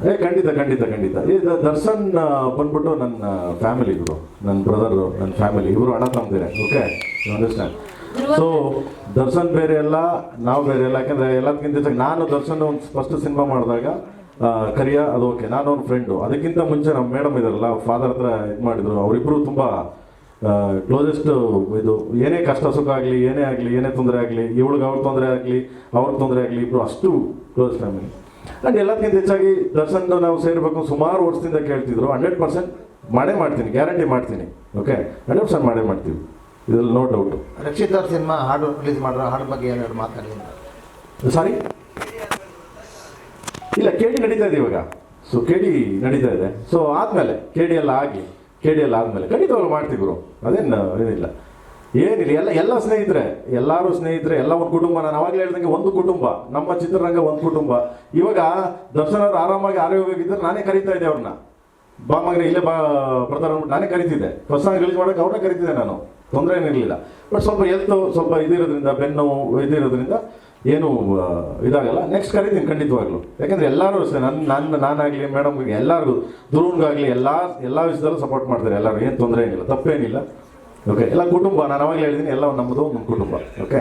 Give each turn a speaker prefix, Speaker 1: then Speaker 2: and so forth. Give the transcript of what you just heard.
Speaker 1: ಏ ಖಂಡಿತ ಖಂಡಿತ ಖಂಡಿತ. ಈ ದರ್ಶನ್ ಬಂದ್ಬಿಟ್ಟು ನನ್ನ ಫ್ಯಾಮಿಲಿ ಇವರು. ನನ್ನ ಬ್ರದರ್ ನನ್ನ ಫ್ಯಾಮಿಲಿ ಇವರು ಹಣ ತಂದಿದೆ ಓಕೆ ಅಂಡರ್ಸ್ಟ್ಯಾಂಡ್ ಸೊ ದರ್ಶನ್ ಬೇರೆ ಎಲ್ಲ ನಾವು ಬೇರೆ ಎಲ್ಲ ಯಾಕಂದ್ರೆ ಎಲ್ಲದಕ್ಕಿಂತ ನಾನು ದರ್ಶನ್ ಒಂದು ಫಸ್ಟ್ ಸಿನಿಮಾ ಮಾಡಿದಾಗ ಕರಿಯ ಅದು ಓಕೆ ನಾನು ಅವ್ನ ಫ್ರೆಂಡು ಅದಕ್ಕಿಂತ ಮುಂಚೆ ನಮ್ಮ ಮೇಡಮ್ ಇದಾರಲ್ಲ ಫಾದರ್ ಹತ್ರ ಇದು ಮಾಡಿದ್ರು. ಅವರಿಬ್ಬರು ತುಂಬ ಕ್ಲೋಸೆಸ್ಟ್ ಇದು ಏನೇ ಕಷ್ಟ ಸುಖ ಆಗಲಿ ಏನೇ ಆಗಲಿ ಏನೇ ತೊಂದರೆ ಆಗಲಿ ಇವಳಿಗೆ ಅವ್ರ ತೊಂದರೆ ಆಗಲಿ ಅವ್ರ ತೊಂದರೆ ಆಗಲಿ ಇಬ್ಬರು ಅಷ್ಟು ಕ್ಲೋಸ್ ಫ್ಯಾಮಿಲಿ ಆ್ಯಂಡ್ ಎಲ್ಲದಕ್ಕಿಂತ ಹೆಚ್ಚಾಗಿ ದರ್ಶನ್ ನಾವು ಸೇರಬೇಕು ಸುಮಾರು ವರ್ಷದಿಂದ ಕೇಳ್ತಿದ್ರು ಹಂಡ್ರೆಡ್ ಪರ್ಸೆಂಟ್ ಮಾಡೇ ಮಾಡ್ತೀನಿ ಗ್ಯಾರಂಟಿ ಮಾಡ್ತೀನಿ ಓಕೆ? ಹಂಡ್ರೆಡ್ ಪರ್ಸೆಂಟ್ ಮಾಡೇ ಮಾಡ್ತೀವಿ. ಇದ್ರಲ್ಲಿ ನೋ ಡೌಟು
Speaker 2: ರಕ್ಷಿತ್ ಅವ್ರ ಸಿನಿಮಾ ಹಾಡು ರಿಲೀಸ್ ಮಾಡಿರೋ ಹಾಡು ಬಗ್ಗೆ ಏನಾದ್ರು ಮಾತಾಡಿ
Speaker 1: ಸಾರಿ ಇಲ್ಲ ಕೇಡಿ ನಡೀತಾ ಇದೆ ಇವಾಗ. ಸೊ ಕೇಡಿ ನಡೀತಾ ಇದೆ. ಸೊ ಆದ್ಮೇಲೆ ಕೇಡಿ ಎಲ್ಲ ಆಗಿ ಕೇಡಿ ಎಲ್ಲ ಆದ್ಮೇಲೆ ಖಂಡಿತವಾಗ್ಲೂ ಮಾಡ್ತೀವಿ ಗುರು. ಅದೇನು ಏನಿಲ್ಲ ಏನಿಲ್ಲ, ಎಲ್ಲ ಎಲ್ಲ ಸ್ನೇಹಿತರೆ, ಎಲ್ಲರೂ ಸ್ನೇಹಿತರೆ, ಎಲ್ಲ ಒಂದು ಕುಟುಂಬ. ನಾನು ಅವಾಗಲೇ ಹೇಳ್ದಂಗೆ ಒಂದು ಕುಟುಂಬ. ನಮ್ಮ ಚಿತ್ರರಂಗ ಒಂದು ಕುಟುಂಬ. ಇವಾಗ ದರ್ಶನ್ ಅವರು ಆರಾಮಾಗಿ ಆರೋಗ್ಯವಾಗಿದ್ದರೆ ನಾನೇ ಕರಿತಾ ಇದ್ದೆ ಅವ್ರನ್ನ. ಬಾ ಮಗನೇ, ಇಲ್ಲೇ ಬಾ ಅಂದ್ಬಿಟ್ಟು ನಾನೇ ಕರಿತಿದ್ದೆ. ಹೊಸ ರಿಲೀಸ್ ಮಾಡೋಕೆ ಅವ್ರನ್ನ ಕರಿತಿದ್ದೆ ನಾನು. ತೊಂದರೆ ಏನಿರಲಿಲ್ಲ ಬಟ್ ಸ್ವಲ್ಪ ಎಲ್ತು ಸ್ವಲ್ಪ ಇದಿರೋದ್ರಿಂದ, ಬೆನ್ನು ಇದಿರೋದ್ರಿಂದ ಏನು ಇದಾಗಲ್ಲ. ನೆಕ್ಸ್ಟ್ ಕರಿತೀನಿ ಖಂಡಿತವಾಗ್ಲು. ಯಾಕಂದ್ರೆ ಎಲ್ಲರೂ ಅಷ್ಟೇ ನನ್ನ ನನ್ನ, ನಾನಾಗಲಿ ಮೇಡಮ್ಗೆ ಎಲ್ಲರಿಗೂ ಧ್ರುವನ್ಗಾಗಲಿ ಎಲ್ಲ ಎಲ್ಲ ವಿಷಯದಲ್ಲೂ ಸಪೋರ್ಟ್ ಮಾಡ್ತಾರೆ ಎಲ್ಲರೂ. ಏನು ತೊಂದರೆ ಏನಿಲ್ಲ, ತಪ್ಪೇನಿಲ್ಲ. ಓಕೆ ಎಲ್ಲ ಕುಟುಂಬ ನಾನು ಅವಾಗಲೇ ಹೇಳಿದ್ದೀನಿ ಎಲ್ಲ ನಮ್ಮದು ನಮ್ಮ ಕುಟುಂಬ ಓಕೆ